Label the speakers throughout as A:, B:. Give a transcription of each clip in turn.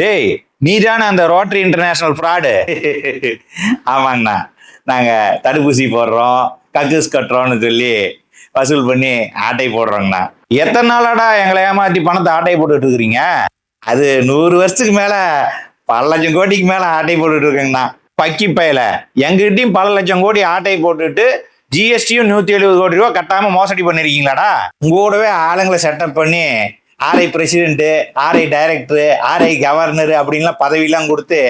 A: டேய் நீ தானே அந்த ரோட்டரி இன்டர்நேஷனல் ஃப்ராடு ஆமாங்கண்ணா. நாங்கள் தடுப்பூசி போடுறோம் கக்கூஸ் கட்டுறோம்னு சொல்லி வசூல் பண்ணி ஆட்டை போடுறோங்கண்ணா. எத்தனை நாளாடா எங்களை ஏமாற்றி பணத்தை ஆட்டை போட்டுட்டு இருக்கிறீங்க? அது நூறு வருஷத்துக்கு மேலே பல லட்சம் கோடிக்கு மேலே ஆட்டை போட்டுட்டு இருக்கேங்கண்ணா. பக்கி பயல. எங்ககிட்டயும் பல லட்சம் கோடி ஆட்டை போட்டுட்டு ஜிஎஸ்டியும் நூற்றி எழுபது கோடி ரூபா கட்டாமல் மோசடி பண்ணிருக்கீங்களாடா? உங்க கூடவே ஆளுங்களை செட்டப் பண்ணி RI president RI director RI governor அப்படின்லாம் பதவியெல்லாம் கொடுத்து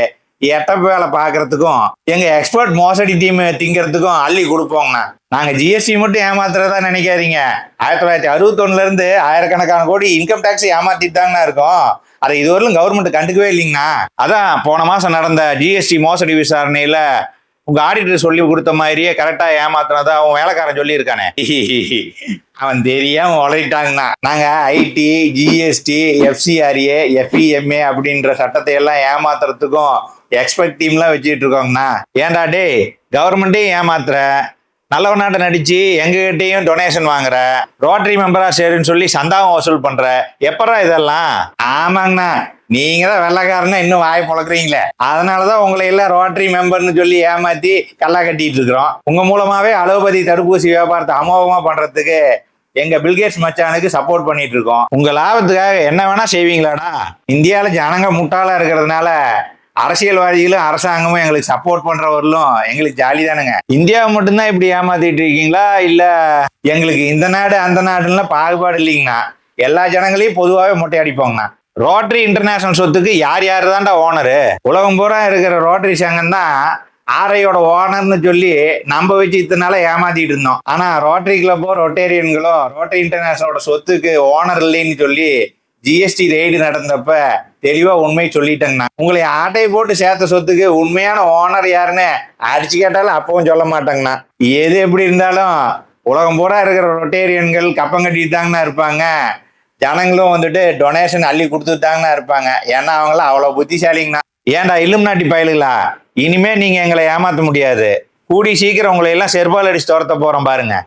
A: எட்டப்ப வேலை பார்க்கறதுக்கும் எங்க எக்ஸ்பர்ட் மோசடி டீம் திங்கிறதுக்கும் அள்ளி கொடுப்போங்கண்ணா. நாங்க ஜிஎஸ்டி மட்டும் ஏமாத்துறதா நினைக்காதீங்க. ஆயிரத்தி தொள்ளாயிரத்தி அறுபத்தொன்னுல இருந்து ஆயிரக்கணக்கான கோடி இன்கம் டேக்ஸ் ஏமாத்திட்டு தாங்கண்ணா இருக்கோம். அதை இதுவரையிலும் கவர்மெண்ட் கண்டுக்கவே இல்லைங்கண்ணா. அதான் போன மாசம் நடந்த ஜிஎஸ்டி மோசடி விசாரணையில உங்க ஆடிட்டர் சொல்லி கொடுத்த மாதிரியே கரெக்டா ஏமாத்துனதா அவன் வேலைக்காரன் சொல்லியிருக்கானே. அவன் தெரியாம வளரிட்டாங்கண்ணா நாங்க ஐடி ஜிஎஸ்டி எஃப்சிஆர்ஏ எஃப்இஎம்ஏ அப்படின்ற சட்டத்தை எல்லாம் ஏமாத்துறதுக்கும் எக்ஸ்பெக்ட் டீம்லாம் வச்சுட்டு இருக்கோங்கண்ணா. ஏன்டா டேய் கவர்மெண்ட்டையும் ஏமாத்துற? நல்லவனாட்ட நடிச்சு எங்ககிட்டயும் டொனேஷன் வாங்குற? ரோட்டரி மெம்பரா சேருன்னு சொல்லி சந்தாவும் வசூல் பண்ற? எப்பரா இதெல்லாம்? ஆமாங்கண்ணா. நீங்க தான் வெள்ளக்காரனா இன்னும் வாய் பொழக்கிறீங்களே. அதனாலதான் உங்களை எல்லாம் ரோட்டரி மெம்பர்னு சொல்லி ஏமாத்தி கல்லா கட்டிட்டு இருக்கிறோம். உங்க மூலமாவே அலோபதி தடுப்பூசி வியாபாரத்தை அமோகமா பண்றதுக்கு எங்க பில்கேட்ஸ் மச்சானுக்கு சப்போர்ட் பண்ணிட்டு இருக்கோம். உங்க லாபத்துக்காக என்ன வேணா செய்வீங்களாடா? இந்தியால ஜனங்க முட்டாளா இருக்கிறதுனால அரசியல்வாதிகளும் அரசாங்கமும் எங்களுக்கு சப்போர்ட் பண்றவர்களும் எங்களுக்கு ஜாலி தானுங்க இந்தியாவை மட்டும்தான் இப்படி ஏமாத்திட்டு இருக்கீங்களா? இல்ல எங்களுக்கு இந்த நாடு அந்த நாடுலாம் பாகுபாடு இல்லைங்கண்ணா. எல்லா ஜனங்களையும் பொதுவாகவே மொட்டை அடிப்போங்கண்ணா ரோட்டரி இன்டர்நேஷனல் சொத்துக்கு யார் யார் தான்டா ஓனரு உலகம் பூரா இருக்கிற ரோட்டரி சங்கம் தான் ஆரையோட ஓனர்னு சொல்லி நம்ம வச்சு இத்தனால ஏமாத்திட்டு இருந்தோம். ஆனா ரோட்டரி கிளப்போ ரொட்டேரியன்களோ ரோட்டரி இன்டர்நேஷனலோட சொத்துக்கு ஓனர் இல்லைன்னு சொல்லி ஜிஎஸ்டி ரெய்டு நடந்தப்ப தெளிவா உண்மை சொல்லிட்டேங்கண்ணா. உங்களை ஆட்டை போட்டு சேர்த்த சொத்துக்கு உண்மையான ஓனர் யாருன்னு அடிச்சு கேட்டாலும் அப்பவும் சொல்ல மாட்டாங்கண்ணா. எது எப்படி இருந்தாலும் உலகம் பூரா இருக்கிற ரொட்டேரியன்கள் கப்பம் கட்டிட்டு தாங்கண்ணா இருப்பாங்க. ஜனங்களும் வந்துட்டு டொனேஷன் அள்ளி கொடுத்துட்டாங்கன்னா இருப்பாங்க. ஏன்னா அவங்களாம் அவ்வளோ புத்திசாலிங்கண்ணா. ஏன்டா இல்லும் நாட்டி பயலுங்களா இனிமே நீங்கள் எங்களை ஏமாற்ற முடியாது. கூடி சீக்கிரம் உங்களை எல்லாம் செருப்பால் அடிச்சு துரத்த போகிறோம் பாருங்கள்